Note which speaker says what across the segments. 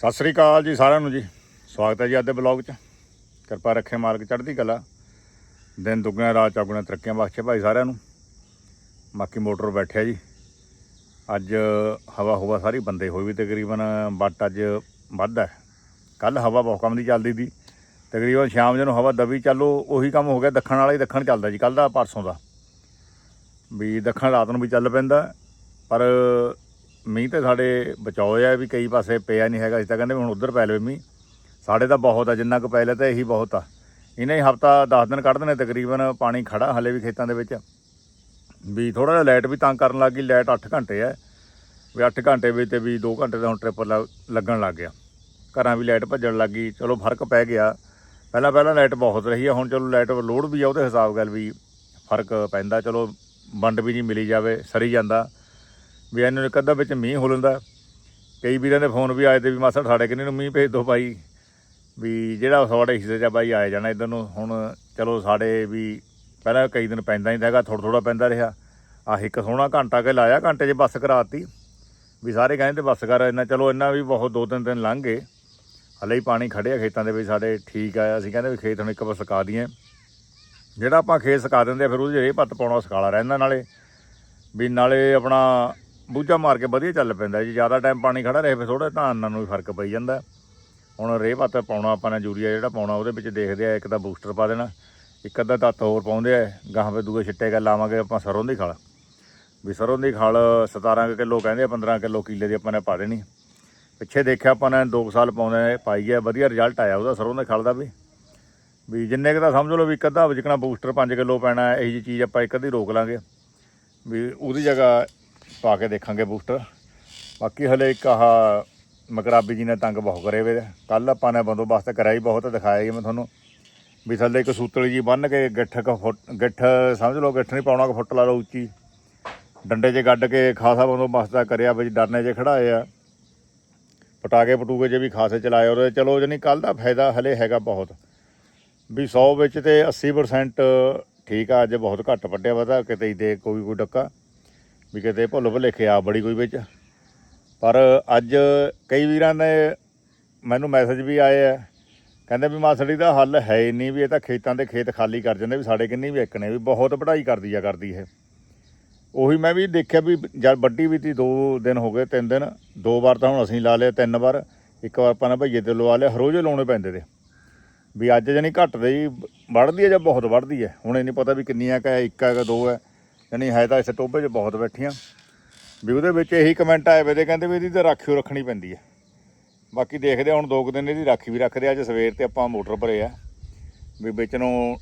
Speaker 1: ਸਤਿ ਸ੍ਰੀ ਅਕਾਲ ਜੀ ਸਾਰਿਆਂ ਨੂੰ ਜੀ। ਸਵਾਗਤ ਹੈ ਜੀ ਅੱਜ ਦੇ ਬਲੌਗ 'ਚ। ਕਿਰਪਾ ਰੱਖੇ ਮਾਲਕ ਚੜ੍ਹਦੀ ਕਲਾ। ਦਿਨ ਦੁੱਗਣਾ, ਰਾਤ ਚੌਗੁਣਾ ਤਰੱਕੀਆਂ ਬਖਸ਼ੇ ਭਾਈ ਸਾਰਿਆਂ ਨੂੰ। ਬਾਕੀ ਮੋਟਰ ਬੈਠਿਆ ਜੀ। ਅੱਜ ਹਵਾ ਹਵਾ ਸਾਰੀ ਬੰਦੇ ਹੋਈ ਵੀ ਤਕਰੀਬਨ ਬੱਟ ਅੱਜ ਵੱਧ ਹੈ। ਕੱਲ ਹਵਾ ਬਹੁਤ ਕੰਮ ਦੀ ਚੱਲਦੀ ਸੀ। ਤਕਰੀਬਨ ਸ਼ਾਮ ਜਿਹਨੂੰ ਹਵਾ ਦਬੀ, ਚੱਲੋ ਉਹੀ ਕੰਮ ਹੋ ਗਿਆ, ਦੱਖਣ ਵਾਲਾ ਹੀ ਦੱਖਣ ਚੱਲਦਾ ਜੀ ਕੱਲ ਦਾ ਪਰਸੋਂ ਦਾ। ਵੀ ਦੱਖਣ ਰਾਤ ਨੂੰ ਵੀ ਚੱਲ ਪੈਂਦਾ। ਪਰ ਮੀਂਹ ਤੇ ਸਾਡੇ ਬਚਾਓ ਆ ਵੀ ਕਈ ਪਾਸੇ ਪਿਆ ਨਹੀਂ ਹੈਗਾ, ਅਸੀਂ ਤਾਂ ਕਹਿੰਦੇ ਵੀ ਹੁਣ ਉਧਰ ਪੈ ਲਵੇ ਮੀਂਹ। ਸਾਡੇ ਤਾਂ ਬਹੁਤ ਆ, ਜਿੰਨਾ ਕੁ ਪੈ ਲਿਆ ਤਾਂ ਇਹੀ ਬਹੁਤ ਆ। ਇਹਨੇ ਹੀ ਹਫਤਾ 10 ਦਿਨ ਕੱਢ ਦੇਣੇ ਤਕਰੀਬਨ, ਪਾਣੀ ਖੜਾ ਹਲੇ ਵੀ ਖੇਤਾਂ ਦੇ ਵਿੱਚ। ਵੀ ਥੋੜਾ ਜਿਹਾ ਲਾਈਟ ਵੀ ਤੰਗ ਕਰਨ ਲੱਗ ਗਈ ਲਾਈਟ 8 ਘੰਟੇ ਆ। ਵੀ 8 ਘੰਟੇ ਵਿੱਚ ਤੇ ਵੀ 2 ਘੰਟੇ ਦਾ ਹੁਣ ਟ੍ਰਿਪਰ ਲੱਗਣ ਲੱਗ ਗਿਆ। ਘਰਾਂ ਵੀ ਲਾਈਟ ਭੱਜਣ ਲੱਗ ਗਈ, ਚਲੋ ਫ਼ਰਕ ਪੈ ਗਿਆ। ਪਹਿਲਾਂ ਪਹਿਲਾਂ ਲਾਈਟ ਬਹੁਤ ਰਹੀ ਆ, ਹੁਣ ਚਲੋ ਲਾਈਟ ਲੋਡ ਵੀ ਆ, ਉਹਦੇ ਹਿਸਾਬ ਗੱਲ ਵੀ ਫ਼ਰਕ ਪੈਂਦਾ। ਚਲੋ ਵੰਡ ਵੀ ਨਹੀਂ ਮਿਲੀ ਜਾਵੇ, ਸਰੀ ਜਾਂਦਾ। ਵੀ ਇਹਨੂੰ ਇੱਕ ਅੱਧਾ ਵਿੱਚ ਮੀਂਹ ਹੋ ਲੈਂਦਾ। ਕਈ ਵੀਰਾਂ ਦੇ ਫੋਨ ਵੀ ਆਏ ਤੇ ਵੀ ਮਾਸੜ ਸਾਡੇ ਕਿੰਨੇ ਨੂੰ ਮੀਂਹ ਭੇਜ ਦਿਓ ਭਾਈ। ਵੀ ਜਿਹੜਾ ਸਾਡੇ ਹਿੱਸੇ 'ਚ ਆ ਬਾਈ ਆਏ ਜਾਣਾ ਇਧਰ ਨੂੰ। ਹੁਣ ਚਲੋ ਸਾਡੇ ਵੀ ਪਹਿਲਾਂ ਕਈ ਦਿਨ ਪੈਂਦਾ ਨਹੀਂ ਹੈਗਾ ਥੋੜਾ ਥੋੜਾ ਪੈਂਦਾ ਰਿਹਾ। ਆਹ ਇੱਕ ਸੋਹਣਾ ਘੰਟਾ ਕੇ ਲਾਇਆ, ਘੰਟੇ 'ਚ ਬੱਸ ਕਰਾਤੀ। ਵੀ ਸਾਰੇ ਕਹਿੰਦੇ ਬੱਸ ਕਰ ਇੰਨਾ, ਚਲੋ ਇੰਨਾ ਵੀ ਬਹੁਤ ਦੋ ਤਿੰਨ ਦਿਨ ਲੰਘ ਗਏ। ਹਲੇ ਹੀ ਪਾਣੀ ਖੜਿਆ ਖੇਤਾਂ ਦੇ ਵਿੱਚ, ਸਾਡੇ ਠੀਕ ਆ ਅਸੀਂ ਕਹਿੰਦੇ ਵੀ ਖੇਤ ਹੁਣ ਇੱਕ ਵਾਰ ਸੁਕਾ ਦਈਏ। ਜਿਹੜਾ ਆਪਾਂ ਖੇਤ ਸੁਕਾ ਦਿੰਦੇ ਆ, ਫਿਰ ਉਹਦੇ ਜਿਹੜੇ ਪੱਤ ਪਾਉਣਾ ਸਕਾਲਾ ਰਹਿੰਦਾ ਨਾਲੇ। ਵੀ ਨਾਲੇ ਆਪਣਾ ਬੂਝਾ ਮਾਰ ਕੇ ਵਧੀਆ ਚੱਲ ਪੈਂਦਾ ਜੀ। ਜ਼ਿਆਦਾ ਟਾਈਮ ਪਾਣੀ ਖੜਾ ਰਹੇ, ਫਿਰ ਥੋੜਾ ਧਾਨਾਂ ਨੂੰ ਵੀ ਫ਼ਰਕ ਪਈ ਜਾਂਦਾ। ਹੁਣ ਰੇਹ ਪੱਤ ਪਾਉਣਾ, ਆਪਾਂ ਨੇ ਯੂਰੀਆ ਜਿਹੜਾ ਪਾਉਣਾ, ਉਹਦੇ ਵਿੱਚ ਦੇਖਦੇ ਆ, ਇੱਕ ਤਾਂ ਬੂਸਟਰ ਪਾ ਦੇਣਾ, ਇੱਕ ਅੱਧਾ ਤੱਤ ਹੋਰ ਪਾਉਂਦੇ ਆ, ਗਾਹਾਂ ਫੇ ਦੂਏ ਛਿੱਟੇ ਗੱਲ ਲਾਵਾਂਗੇ ਆਪਾਂ ਸਰੋਂ ਦੀ ਖਲ। ਵੀ ਸਰੋਂ ਦੀ ਖਲ 17 ਕਿਲੋ ਕਹਿੰਦੇ ਆ 15 ਕਿਲੋ ਕਿੱਲੇ ਦੀ ਆਪਾਂ ਨੇ ਪਾ ਦੇਣੀ। ਪਿੱਛੇ ਦੇਖਿਆ ਆਪਾਂ ਨੇ 2 ਸਾਲ ਪਾਉਂਦੇ ਪਾਈ ਹੈ ਵਧੀਆ ਰਿਜ਼ਲਟ ਆਇਆ ਉਹਦਾ ਸਰੋਂ ਦੇ ਖਲ ਦਾ ਵੀ। ਵੀ ਜਿੰਨੇ ਕੁ ਤਾਂ ਸਮਝ ਲਓ ਵੀ ਇੱਕ ਅੱਧਾ ਵਿਚਕਣਾ ਬੂਸਟਰ 5 ਕਿਲੋ ਪੈਣਾ, ਇਹੀ ਜੀ ਚੀਜ਼ ਆਪਾਂ ਇੱਕ ਅੱਧੀ ਰੋਕ ਲਾਂਗੇ। ਵੀ ਉਹਦੀ ਜਗ੍ਹਾ ਪਾ ਕੇ ਦੇਖਾਂਗੇ ਬੂਸਟਰ। ਬਾਕੀ ਹਲੇ ਇੱਕ ਆਹ ਮਕਰਾਬੀ ਜੀ ਨੇ ਤੰਗ ਬਹੁਤ ਕਰੇ ਵੇ। ਕੱਲ ਆਪਾਂ ਨੇ ਬੰਦੋਬਸਤ ਕਰਾਈ ਬਹੁਤ, ਦਿਖਾਇਆ ਜੀ ਮੈਂ ਤੁਹਾਨੂੰ। ਵੀ ਥੱਲੇ ਇੱਕ ਸੂਤਲੀ ਜੀ ਬੰਨ ਕੇ ਗਿੱਠ ਕ ਫੁੱਟ, ਗਿੱਠ ਸਮਝ ਲਓ, ਗਿੱਠ ਨਹੀਂ ਪਾਉਣਾ ਕਿ ਫੁੱਟ ਲਾ ਲਓ ਉੱਚੀ। ਡੰਡੇ 'ਚ ਗੱਡ ਕੇ ਖਾਸਾ ਬੰਦੋਬਸਤ ਕਰਿਆ ਵਿੱਚ ਡਰਨੇ 'ਚ ਖੜਾਏ ਆ। ਪਟਾਕੇ ਪਟੂਕੇ 'ਚ ਵੀ ਖਾਸੇ ਚਲਾਏ ਔਰ ਚਲੋ ਜਾਨੀ ਕੱਲ ਦਾ ਫਾਇਦਾ ਹਲੇ ਹੈਗਾ ਬਹੁਤ। ਵੀ 100 ਵਿੱਚ ਤੇ 80% ਠੀਕ ਆ, ਅੱਜ ਬਹੁਤ ਘੱਟ ਵੱਡਿਆ ਵਾ ਕਿਤੇ ਦੇ ਕੋਈ ਕੋਈ ਡੱਕਾ। ਵੀ ਕਿਤੇ ਭੁੱਲ ਭੁਲੇਖੇ ਆ ਬੜੀ ਕੋਈ ਵਿੱਚ। ਪਰ ਅੱਜ ਕਈ ਵੀਰਾਂ ਨੇ ਮੈਨੂੰ ਮੈਸੇਜ ਵੀ ਆਏ ਆ। ਕਹਿੰਦੇ ਵੀ ਮਾਸੜੀ ਦਾ ਹੱਲ ਹੈ ਹੀ ਨਹੀਂ ਵੀ ਇਹ ਤਾਂ ਖੇਤਾਂ ਦੇ ਖੇਤ ਖਾਲੀ ਕਰ ਜਾਂਦੇ ਵੀ ਸਾਡੇ ਕਿੰਨੀ ਵੀ ਇੱਕ ਨੇ ਵੀ ਬਹੁਤ ਪੜ੍ਹਾਈ ਕਰਦੀ ਆ, ਕਰਦੀ ਇਹ। ਉਹੀ ਮੈਂ ਵੀ ਦੇਖਿਆ ਵੀ ਜਦ ਵੱਡੀ ਵੀ ਤੀ 2 ਦਿਨ ਹੋ ਗਏ 3 ਦਿਨ, ਦੋ ਵਾਰ ਤਾਂ ਹੁਣ ਅਸੀਂ ਲਾ ਲਿਆ, ਤਿੰਨ ਵਾਰ, ਇੱਕ ਵਾਰ ਆਪਾਂ ਨੇ ਭਈਏ ਤੇ ਲਵਾ ਲਿਆ ਹਰੋਜੇ ਲਾਉਣੇ ਪੈਂਦੇ ਤੇ। ਵੀ ਅੱਜ ਜਣੀ ਘਟਦੇ ਜੀ ਵੱਧਦੀ ਹੈ ਜਾਂ ਬਹੁਤ ਵੱਢਦੀ ਹੈ ਹੁਣ ਇਹ ਨਹੀਂ ਪਤਾ ਵੀ ਕਿੰਨੀਆਂ ਕਾ ਇੱਕ ਹੈ ਕਿ ਦੋ ਹੈ। ਯਾਨੀ ਹੈ ਤਾਂ ਇਸ ਟੋਬੇ 'ਚ ਬਹੁਤ ਬੈਠੀਆਂ। ਵੀ ਉਹਦੇ ਵਿੱਚ ਇਹੀ ਕਮੈਂਟ ਆਏ ਵੇ ਤੇ ਕਹਿੰਦੇ ਵੀ ਇਹਦੀ ਤਾਂ ਰਾਖੀ ਓ ਰੱਖਣੀ ਪੈਂਦੀ ਹੈ ਬਾਕੀ ਦੇਖਦੇ ਹੁਣ ਦੋ ਕੁ ਦਿਨ ਇਹਦੀ ਰਾਖੀ ਵੀ ਰੱਖਦੇ ਅੱਜ ਸਵੇਰ ਤੇ ਆਪਾਂ ਮੋਟਰ ਭਰੇ ਆ। ਵੀ ਵਿੱਚ ਨੂੰ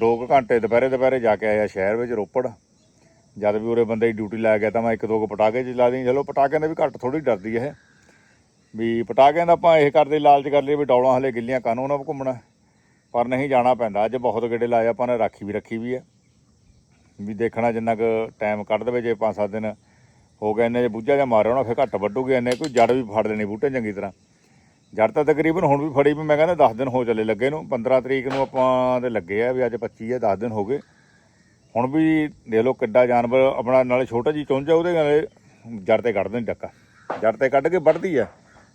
Speaker 1: 2 ਘੰਟੇ ਦੁਪਹਿਰੇ ਦੁਪਹਿਰੇ ਜਾ ਕੇ ਆਇਆ ਸ਼ਹਿਰ ਵਿੱਚ ਰੋਪੜ। ਜਦ ਵੀ ਉਰੇ ਬੰਦੇ ਦੀ ਡਿਊਟੀ ਲਾ ਗਿਆ ਤਾਂ ਮੈਂ ਇੱਕ ਦੋ ਕੁ ਪਟਾਕੇ ਚਲਾ ਦੀ ਚਲੋ ਪਟਾਕਿਆਂ ਦਾ ਵੀ ਘੱਟ ਥੋੜੀ ਡਰਦੀ ਹੈ ਇਹ। ਵੀ ਪਟਾਕਿਆਂ ਦਾ ਆਪਾਂ ਇਹ ਕਰਦੇ, ਲਾਲਚ ਕਰ ਲਈ ਵੀ ਡੌਲਾਂ ਹਲੇ ਗਿੱਲੀਆਂ ਕਾਨੂੰਨ ਆ ਘੁੰਮਣਾ। ਪਰ ਨਹੀਂ ਜਾਣਾ ਪੈਂਦਾ, ਅੱਜ ਬਹੁਤ ਗੇੜੇ ਲਾਏ ਆਪਾਂ ਨੇ, ਰਾਖੀ ਵੀ ਰੱਖੀ ਵੀ ਹੈ ਵੀ ਦੇਖਣਾ ਜਿੰਨਾ ਕੁ ਟਾਈਮ ਕੱਢ ਦੇਵੇ ਜੇ 5-7 ਦਿਨ ਹੋ ਗਏ ਇੰਨੇ ਜੇ ਬੁੱਝਾ ਜਾਂ ਮਾਰਿਆ ਹੋਣਾ, ਫਿਰ ਘੱਟ ਵੱਢੂਗੇ, ਇੰਨੇ ਕੋਈ ਜੜ ਵੀ ਫੜ ਲੈਣੀ ਬੂਟੇ ਚੰਗੀ ਤਰ੍ਹਾਂ। ਜੜ ਤਾਂ ਤਕਰੀਬਨ ਹੁਣ ਵੀ ਫੜੀ ਵੀ, ਮੈਂ ਕਹਿੰਦਾ 10 ਦਿਨ ਹੋ ਚੱਲੇ ਲੱਗੇ ਨੂੰ 15 ਤਰੀਕ ਨੂੰ ਆਪਾਂ ਦੇ ਲੱਗੇ ਆ ਵੀ ਅੱਜ 25 ਹੈ 10 ਦਿਨ ਹੋ ਗਏ। ਹੁਣ ਵੀ ਦੇਖ ਲਓ ਕਿੱਡਾ ਜਾਨਵਰ ਆਪਣਾ ਨਾਲੇ ਛੋਟਾ ਜੀ ਚੁੰਝਾ ਉਹਦੇ ਨਾਲੇ ਜੜ ਤੇ ਕੱਢਦੇ ਨੇ ਡੱਕਾ ਜੜ ਤੇ ਕੱਢ ਕੇ ਵੱਢਦੀ ਆ,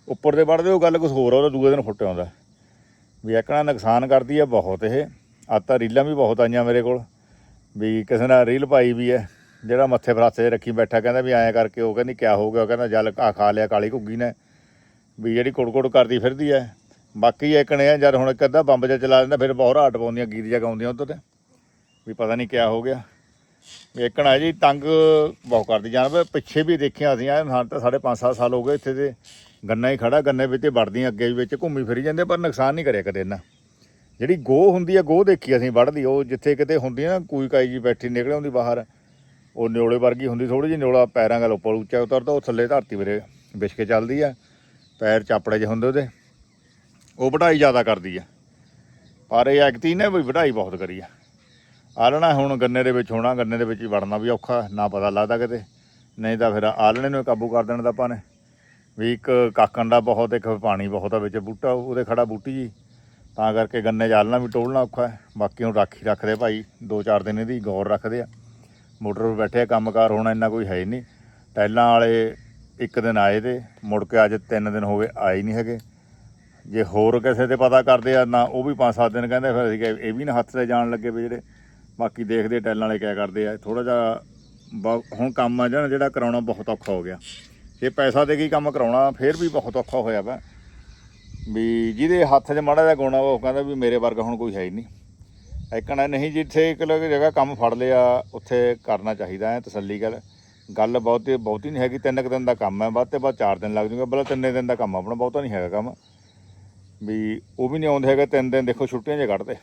Speaker 1: ਉੱਪਰ ਦੇ ਵੱਢਦੇ, ਉਹ ਗੱਲ ਕੁਝ ਹੋਰ ਆ, ਉਹਦਾ ਦੂਏ ਦਿਨ ਫੁੱਟ ਆਉਂਦਾ। ਵੀ ਇੱਕਣਾ ਨੁਕਸਾਨ ਕਰਦੀ ਆ ਬਹੁਤ ਇਹ ਆਤਾ ਰੀਲਾਂ ਵੀ ਬਹੁਤ ਆਈਆਂ ਮੇਰੇ ਕੋਲ। ਵੀ ਕਿਸੇ ਨਾਲ ਰੀਲ ਪਾਈ ਵੀ ਹੈ, ਜਿਹੜਾ ਮੱਥੇ ਫਰਾਸੇ 'ਚ ਰੱਖੀ ਬੈਠਾ, ਕਹਿੰਦਾ ਵੀ ਐਂ ਕਰਕੇ ਉਹ ਕਹਿੰਦੀ ਕਿਆ ਹੋ ਗਿਆ, ਉਹ ਕਹਿੰਦਾ ਜਲ ਆ ਖਾ ਲਿਆ, ਕਾਲੀ ਘੁੱਗੀ ਨੇ। ਵੀ ਜਿਹੜੀ ਕੁੜ-ਕੁੜ ਕਰਦੀ ਫਿਰਦੀ ਐ ਬਾਕੀ ਇੱਕਣੇ ਆ ਜਦ ਹੁਣ ਇੱਕ ਅੱਧਾ ਬੰਬ ਜਿਹਾ ਚਲਾ ਦਿੰਦਾ ਫਿਰ ਬਹੁਤ ਰਾਟ ਪਾਉਂਦੀਆਂ, ਗੀਤ ਜਿਹਾ ਗਾਉਂਦੀਆਂ ਉੱਧਰ ਤੇ। ਵੀ ਪਤਾ ਨਹੀਂ ਕਿਆ ਹੋ ਗਿਆ। ਇੱਕਣਾ ਜੀ ਤੰਗ ਬਹੁਤ ਕਰਦੀ, ਜਾਨਵਰ ਪਿੱਛੇ ਵੀ ਦੇਖਿਆ ਅਸੀਂ ਆ ਹਾਂ ਤਾਂ ਸਾਡੇ 5-7 ਸਾਲ ਹੋ ਗਏ ਇੱਥੇ ਤੇ। ਗੰਨਾ ਹੀ ਖੜਾ, ਗੰਨੇ ਵਿੱਚ ਵੜਦੀਆਂ, ਅੱਗੇ ਵੀ ਵਿੱਚ ਘੁੰਮੀ ਫਿਰੀ ਜਾਂਦੇ, ਪਰ ਨੁਕਸਾਨ ਨਹੀਂ ਕਰਿਆ ਕਦੇ ਇਹਨਾਂ ਜਿਹੜੀ ਗੋਹ ਹੁੰਦੀ ਆ, ਗੋਹ ਦੇਖੀ ਅਸੀਂ ਵੜਦੀ ਉਹ ਜਿੱਥੇ ਕਿਤੇ ਹੁੰਦੀ ਆ ਨਾ, ਕੋਈ ਕਾਈ ਜੀ ਬੈਠੀ ਨਿਕਲ ਆਉਂਦੀ ਬਾਹਰ, ਉਹ ਨਿਓਲੇ ਵਰਗੀ ਹੁੰਦੀ ਥੋੜੀ ਜਿਹੀ, ਨਿਓਲਾ ਪੈਰਾਂ ਗੱਲ ਉੱਪਰ ਉੱਚਾ ਉਤਰਦਾ, ਉਹ ਥੱਲੇ ਧਰਤੀ ਵੀਰੇ ਵਿਛ ਕੇ ਚੱਲਦੀ ਆ, ਪੈਰ ਚਾਪੜੇ ਜਿਹੇ ਹੁੰਦੇ ਉਹਦੇ, ਉਹ ਵਢਾਈ ਜ਼ਿਆਦਾ ਕਰਦੀ ਆ। ਪਰ ਇਹ ਐਕਤੀ ਨੇ ਵੀ ਵਢਾਈ ਬਹੁਤ ਕਰੀ ਆ। ਆਲਣਾ ਹੁਣ ਗੰਨੇ ਦੇ ਵਿੱਚ ਹੋਣਾ, ਗੰਨੇ ਦੇ ਵਿੱਚ ਹੀ ਵੜਨਾ ਵੀ ਔਖਾ, ਨਾ ਪਤਾ ਲੱਗਦਾ ਕਿਤੇ, ਨਹੀਂ ਤਾਂ ਫਿਰ ਆਲਣੇ ਨੂੰ ਕਾਬੂ ਕਰ ਦੇਣ ਦਾ ਆਪਾਂ ਨੇ। ਵੀ ਇੱਕ ਕਾਕਣ ਦਾ ਬਹੁਤ, ਇੱਕ ਪਾਣੀ ਬਹੁਤ ਆ ਵਿੱਚ ਬੂਟਾ, ਉਹਦੇ ਖੜਾ ਬੂਟੀ ਜੀ। ਤਾਂ ਕਰਕੇ ਗੰਨੇ 'ਚ ਵੀ ਟੋਲਣਾ ਔਖਾ ਹੈ। ਬਾਕੀ ਹੁਣ ਰਾਖੀ ਰੱਖਦੇ ਭਾਈ, ਦੋ ਚਾਰ ਦਿਨ ਇਹਦੀ ਗੌਰ ਰੱਖਦੇ ਆ। ਮੋਟਰ 'ਤੇ ਬੈਠੇ ਆ, ਕੰਮਕਾਰ ਹੋਣਾ ਇੰਨਾ ਕੋਈ ਹੈ ਹੀ ਨਹੀਂ। ਟੈਲਾਂ ਵਾਲੇ ਇੱਕ ਦਿਨ ਆਏ ਤੇ ਮੁੜ ਕੇ ਅੱਜ ਤਿੰਨ ਦਿਨ ਹੋ ਗਏ ਆਏ ਨਹੀਂ ਹੈਗੇ। ਜੇ ਹੋਰ ਕਿਸੇ ਤੇ ਪਤਾ ਕਰਦੇ ਆ, ਨਾ ਉਹ ਵੀ 5-7 ਦਿਨ ਕਹਿੰਦੇ, ਫਿਰ ਅਸੀਂ ਕਿਹਾ ਇਹ ਵੀ ਨਾ ਹੱਥ ਤੇ ਜਾਣ ਲੱਗੇ ਵੀ ਜਿਹੜੇ ਬਾਕੀ ਦੇਖਦੇ ਟੈਲਾਂ ਵਾਲੇ ਕਿਆ ਕਰਦੇ ਆ। ਥੋੜਾ ਜਿਹਾ ਬ- ਹੁਣ ਕੰਮ ਆ ਜਿਹੜਾ ਜਿਹੜਾ ਕਰਾਉਣਾ ਬਹੁਤ ਔਖਾ ਹੋ ਗਿਆ। ਜੇ ਪੈਸਾ ਦੇ ਕੇ ਕੰਮ ਕਰਾਉਣਾ, ਫਿਰ ਵੀ ਬਹੁਤ ਔਖਾ ਹੋਇਆ ਵਾ। ਵੀ ਜਿਹਦੇ ਹੱਥ 'ਚ ਮਾੜਾ ਜਿਹਾ ਗੁਣਾ ਉਹ ਕਹਿੰਦਾ ਵੀ ਮੇਰੇ ਵਰਗਾ ਹੁਣ ਕੋਈ ਹੈ ਹੀ ਨਹੀਂ। ਐਕਣਾ ਨਹੀਂ ਜਿੱਥੇ ਇੱਕ ਲੋਕ ਜਗ੍ਹਾ ਕੰਮ ਫੜ ਲਿਆ, ਉੱਥੇ ਕਰਨਾ ਚਾਹੀਦਾ ਹੈ, ਤਸੱਲੀ ਗੱਲ। ਗੱਲ ਬਹੁਤੀ ਬਹੁਤੀ ਨਹੀਂ ਹੈਗੀ, ਤਿੰਨ ਕੁ ਦਿਨ ਦਾ ਕੰਮ ਹੈ, ਵੱਧ ਤੇ ਵੱਧ ਚਾਰ ਦਿਨ ਲੱਗ ਜੂਗਾ ਬਲਾ ਤਿੰਨੇ ਦਿਨ ਦਾ ਕੰਮ ਆਪਣਾ, ਬਹੁਤਾ ਨਹੀਂ ਹੈਗਾ ਕੰਮ। ਵੀ ਉਹ ਵੀ ਨਹੀਂ ਆਉਂਦੇ ਹੈਗੇ, ਤਿੰਨ ਦਿਨ ਦੇਖੋ ਛੁੱਟੀਆਂ 'ਚ ਕੱਢਦੇ।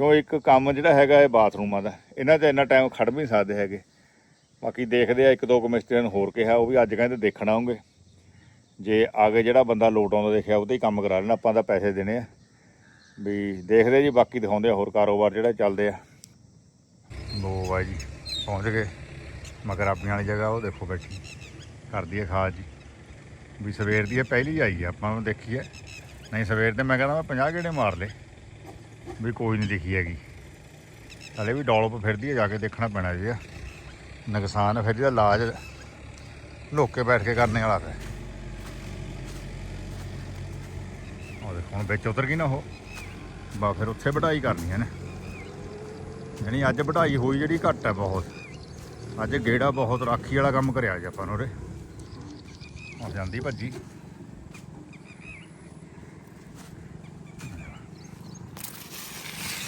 Speaker 1: ਕਿਉਂ ਇੱਕ ਕੰਮ ਜਿਹੜਾ ਹੈਗਾ ਇਹ ਬਾਥਰੂਮਾਂ ਦਾ, ਇਹਨਾਂ 'ਚ ਇੰਨਾ ਟਾਈਮ ਖੜ ਵੀ ਨਹੀਂ ਸਕਦੇ ਹੈਗੇ। ਬਾਕੀ ਦੇਖਦੇ ਆ, ਇੱਕ ਦੋ ਕੁ ਮਿਸਤਰੀਆਂ ਨੂੰ ਹੋਰ ਕਿਹਾ, ਉਹ ਵੀ ਅੱਜ ਕਹਿੰਦੇ ਦੇਖਣ ਆਉਂਗੇ। ਜੇ ਆਗੇ ਜਿਹੜਾ ਬੰਦਾ ਲੋਟ ਆਉਂਦਾ ਦੇਖਿਆ ਉਹ ਉਹਦੇ ਹੀ ਕੰਮ ਕਰਾ ਲੈਣਾ, ਆਪਾਂ ਤਾਂ ਪੈਸੇ ਦੇਣੇ ਆ। ਵੀ ਦੇਖਦੇ ਜੀ, ਬਾਕੀ ਦਿਖਾਉਂਦੇ ਆ ਹੋਰ ਕਾਰੋਬਾਰ ਜਿਹੜਾ ਚੱਲਦੇ ਆ। ਲੋ ਬਾਈ ਜੀ, ਪਹੁੰਚ ਗਏ। ਮਗਰ ਆਪਣੀ ਵਾਲੀ ਜਗ੍ਹਾ, ਉਹ ਦੇਖੋ ਬੈਠੀ। ਕਰਦੀ ਹੈ ਖਾਦ ਜੀ। ਵੀ ਸਵੇਰ ਦੀ ਇਹ ਪਹਿਲੀ ਆਈ ਆ, ਆਪਾਂ ਨੂੰ ਦੇਖੀ ਹੈ ਨਹੀਂ, ਸਵੇਰ ਤੇ ਮੈਂ ਕਹਿੰਦਾ ਮੈਂ 50 ਗੇੜੇ ਮਾਰ ਲਏ। ਵੀ ਕੋਈ ਨਹੀਂ ਦਿਖੀ ਹੈਗੀ। ਹਲੇ ਵੀ ਡੌਲਪ ਫਿਰਦੀ ਹੈ ਜਾ ਕੇ ਦੇਖਣਾ ਪੈਣਾ ਜੀ ਨੁਕਸਾਨ ਹੈ ਫਿਰ ਇਹਦਾ ਇਲਾਜ ਲੋਕੇ ਬੈਠ ਕੇ ਕਰਨੇ ਵਾਲਾ ਹੈ ਉਹ ਦੇਖੋ, ਹੁਣ ਵਿੱਚ ਉਤਰ ਗਈ ਨਾ ਉਹ। ਬਾ, ਫਿਰ ਉੱਥੇ ਵਢਾਈ ਕਰਨੀ ਹੈ ਨਾ। ਯਾਨੀ ਅੱਜ ਵਢਾਈ ਹੋਈ ਜਿਹੜੀ ਘੱਟ ਹੈ ਬਹੁਤ। ਅੱਜ ਗੇੜਾ ਬਹੁਤ ਰਾਖੀ ਵਾਲਾ ਕੰਮ ਕਰਿਆ ਜੀ ਆਪਾਂ ਨੂੰ ਉਰੇ। ਹੁਣ ਜਾਂਦੀ ਭੱਜੀ।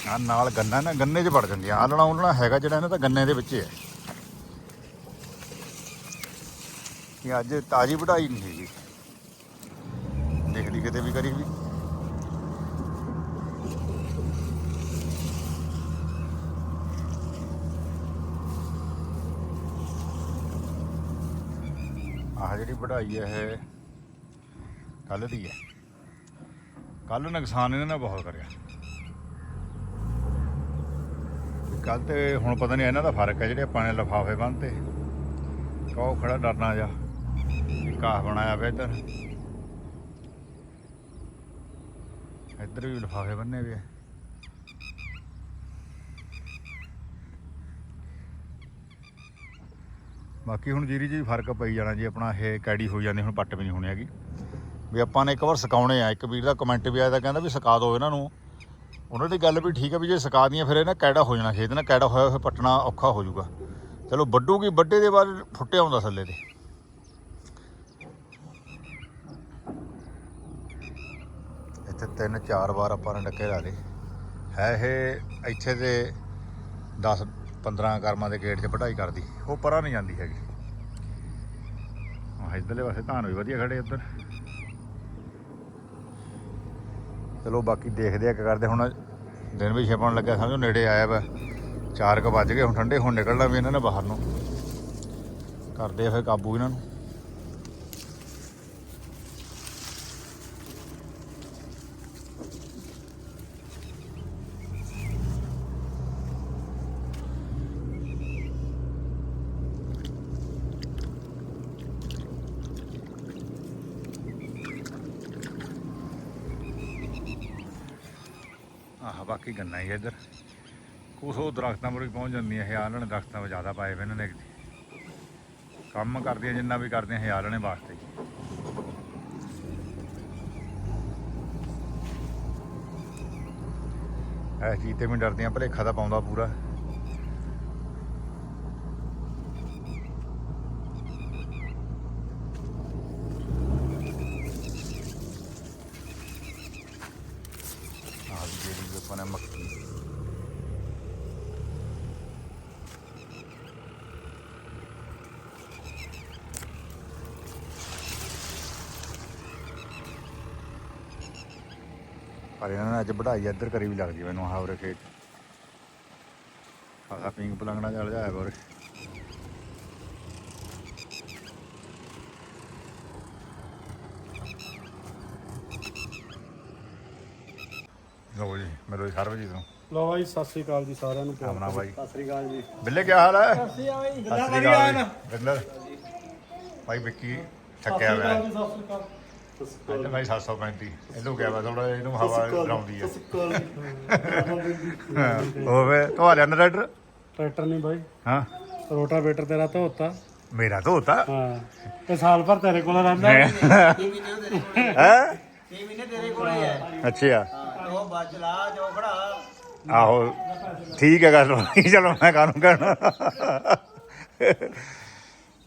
Speaker 1: ਆ ਨਾਲ ਗੰਨਾ ਨਾ, ਗੰਨੇ 'ਚ ਵੜ ਜਾਂਦੀ ਆ। ਆਲਣਾ ਉਲਣਾ ਹੈਗਾ ਜਿਹੜਾ ਇਹਨਾਂ ਤਾਂ ਗੰਨੇ ਦੇ ਵਿੱਚ ਹੈ ਇਹ ਅੱਜ ਤਾਜੀ ਵਢਾਈ ਨਹੀਂ ਹੈਗੀ। ਦੇਖਦੀ ਕਿਤੇ ਵੀ ਕਰੀ ਵੀ ਆਹ ਜਿਹੜੀ ਵਢਾਈ ਹੈ ਇਹ। ਕੱਲ ਦੀ ਹੈ। ਕੱਲ ਨੁਕਸਾਨ ਇਹਨਾਂ ਨੇ ਬਹੁਤ ਕਰਿਆ। ਕੱਲ ਤੇ ਹੁਣ ਪਤਾ ਨਹੀਂ ਇਹਨਾਂ ਦਾ ਫ਼ਰਕ ਹੈ ਜਿਹੜੇ ਆਪਾਂ ਨੇ ਲਫਾਫੇ ਬੰਨਤੇ। ਕਹੋ ਖੜਾ ਡਰਨਾ ਜਾ ਕਾਹ ਬਣਾਇਆ ਪਿਆ ਇੱਧਰ। ਇੱਧਰ ਵੀ ਲਫਾਫੇ ਬੰਨੇ ਵੀ ਆ। ਬਾਕੀ ਹੁਣ ਜੀਰੀ ਜੀ ਫ਼ਰਕ ਪਈ ਜਾਣਾ ਜੀ, ਆਪਣਾ ਇਹ ਕੈੜੀ ਹੋ ਜਾਂਦੀ, ਹੁਣ ਪੱਟ ਵੀ ਨਹੀਂ ਹੋਣੀ ਹੈਗੀ। ਵੀ ਆਪਾਂ ਨੇ ਇੱਕ ਵਾਰ ਸੁਕਾਉਣੇ ਆ, ਇੱਕ ਵੀਰ ਦਾ ਕਮੈਂਟ ਵੀ ਆਇਆ ਤਾਂ ਕਹਿੰਦਾ ਵੀ ਸੁਕਾ ਦਿਓ ਇਹਨਾਂ ਨੂੰ। ਉਹਨਾਂ ਦੀ ਗੱਲ ਵੀ ਠੀਕ ਹੈ ਵੀ ਜੇ ਸੁਕਾ ਦੀਆਂ ਫਿਰ ਇਹ ਨਾ ਕੈੜਾ ਹੋ ਜਾਣਾ ਖੇਤ ਨਾਲ ਕੈੜਾ ਹੋਇਆ ਫਿਰ ਪੱਟਣਾ ਔਖਾ ਹੋ ਜਾਊਗਾ। ਚਲੋ ਵੱਡੂਗੀ ਵੱਡੇ ਦੇ ਬਾਅਦ ਫੁੱਟਿਆ ਹੁੰਦਾ ਥੱਲੇ ਤੇ। ਇੱਥੇ ਤਿੰਨ ਚਾਰ ਵਾਰ ਆਪਾਂ ਨੇ ਡੱਕੇ ਲਾ ਲਏ। ਹੈ ਇਹ ਇੱਥੇ ਦੇ 10 15 ਕਰਮਾਂ ਦੇ ਗੇਟ 'ਚ ਵਢਾਈ ਕਰਦੀ। ਉਹ ਪਰਾਂ ਨਹੀਂ ਜਾਂਦੀ ਹੈਗੀ। ਆਹ ਇੱਧਰਲੇ ਪਾਸੇ ਧਾਨ ਵੀ ਵਧੀਆ ਖੜੇ ਉੱਧਰ ਚਲੋ ਬਾਕੀ ਦੇਖਦੇ ਆ ਕੀ ਕਰਦੇ। ਹੁਣ ਦਿਨ ਵੀ ਛਿਪਣ ਲੱਗਾ ਸਮਝੋ ਨੇੜੇ ਆਇਆ ਵਾ। 4 ਕ ਵੱਜ ਗਏ, ਹੁਣ ਠੰਡੇ, ਹੁਣ ਨਿਕਲਣਾ ਵੀ ਇਹਨਾਂ ਨੇ ਬਾਹਰ ਨੂੰ। ਕਰਦੇ ਆ ਫਿਰ ਕਾਬੂ ਇਹਨਾਂ ਨੂੰ ਆਹ ਬਾਕੀ ਗੰਨਾ ਹੀ ਹੈ ਇੱਧਰ। ਕੁਛ ਉਹ ਦਰਖਤਾਂ ਪਰ ਵੀ ਪਹੁੰਚ ਜਾਂਦੀਆਂ ਹਿਆਲ ਦਰਖਤਾਂ 'ਤੇ ਜ਼ਿਆਦਾ ਪਾਏ ਹੋਏ ਇਹਨਾਂ ਨੇ। ਕੰਮ ਕਰਦੀਆਂ, ਜਿੰਨਾ ਵੀ ਕਰਦੀਆਂ ਹਿਆਲ ਵਾਸਤੇ ਐ ਚੀਜ਼ ਤੇ ਵੀ ਡਰਦੀਆਂ, ਭਲੇਖਾ ਤਾਂ ਪਾਉਂਦਾ ਪੂਰਾ ਆਹ ਵੀ ਜਿਹੜੀ ਵੀ ਆਪਾਂ ਨੇ ਮੱਕੀ ਪਰ ਇਹਨਾਂ ਨੇ ਅੱਜ ਵਢਾਈ ਇੱਧਰ ਕਰੀ ਵੀ ਲੱਗਦੀ ਮੈਨੂੰ ਆਹ ਉਰੇ ਖੇਤ। ਆਹ ਪਿੰਗ ਪਲੰਗਣਾ ਚੱਲ ਜਾਇਆ ਬੋਰੇ ਲਓ ਜੀ ਮੇਰੇ ਸਰਵਜੀਤ ਨੂੰ
Speaker 2: ਲੋ ਬਾਈ ਸਤਿ ਸ੍ਰੀ ਅਕਾਲ ਜੀ ਸਾਰਿਆਂ ਨੂੰ।
Speaker 1: ਬਾਈ।
Speaker 2: ਸਤਿ ਸ੍ਰੀ ਅਕਾਲ ਜੀ।
Speaker 1: ਬਿੱਲੇ ਕੀ ਹਾਲ ਹੈ?
Speaker 2: ਸਤਿ ਬਾਈ
Speaker 1: ਸਤਿ ਸ੍ਰੀ ਅਕਾਲ ਜੀ ਬਿੰਦਰ ਭਾਈ ਵਿੱਕੀ ਥੱਕਿਆ ਹੋਇਆ। ਹੈ।
Speaker 2: ਸਤਿ ਸ੍ਰੀ ਅਕਾਲ।
Speaker 1: ਅੱਜ ਭਾਈ 735 ਇਹਨੂੰ ਕਿਹਾ ਵਾ ਥੋੜਾ ਇਹਨੂੰ ਹਵਾ ਲਾਉਂਦੀ ਹੈ ਹੋਵੇ ਤੁਹਾਡਾ ਨਰੇਟਰ
Speaker 2: ਟਰੈਕਟਰ ਨਹੀਂ ਬਾਈ।
Speaker 1: ਹਾਂ
Speaker 2: ਰੋਟਾਵੇਟਰ ਤੇਰਾ ਧੋਤਾ।
Speaker 1: ਮੇਰਾ ਤਾਂ ਹੋਤਾ
Speaker 2: ਹਾਂ। ਤੇ ਸਾਲ ਭਰ ਤੇਰੇ ਕੋਲ ਰਹਿੰਦਾ
Speaker 1: ਹੈ।
Speaker 3: ਛੇ ਮਹੀਨੇ ਤੇਰੇ ਕੋਲ ਹੀ? ਹੈ
Speaker 1: ਅੱਛਾ।
Speaker 3: ਹਾਂ ਉਹ ਬਚ ਲਾ ਜੋ ਖੜਾ
Speaker 1: ਆਹੋ ਠੀਕ ਹੈ ਗੱਲ। ਚਲੋ ਮੈਂ ਕਾਨੂੰ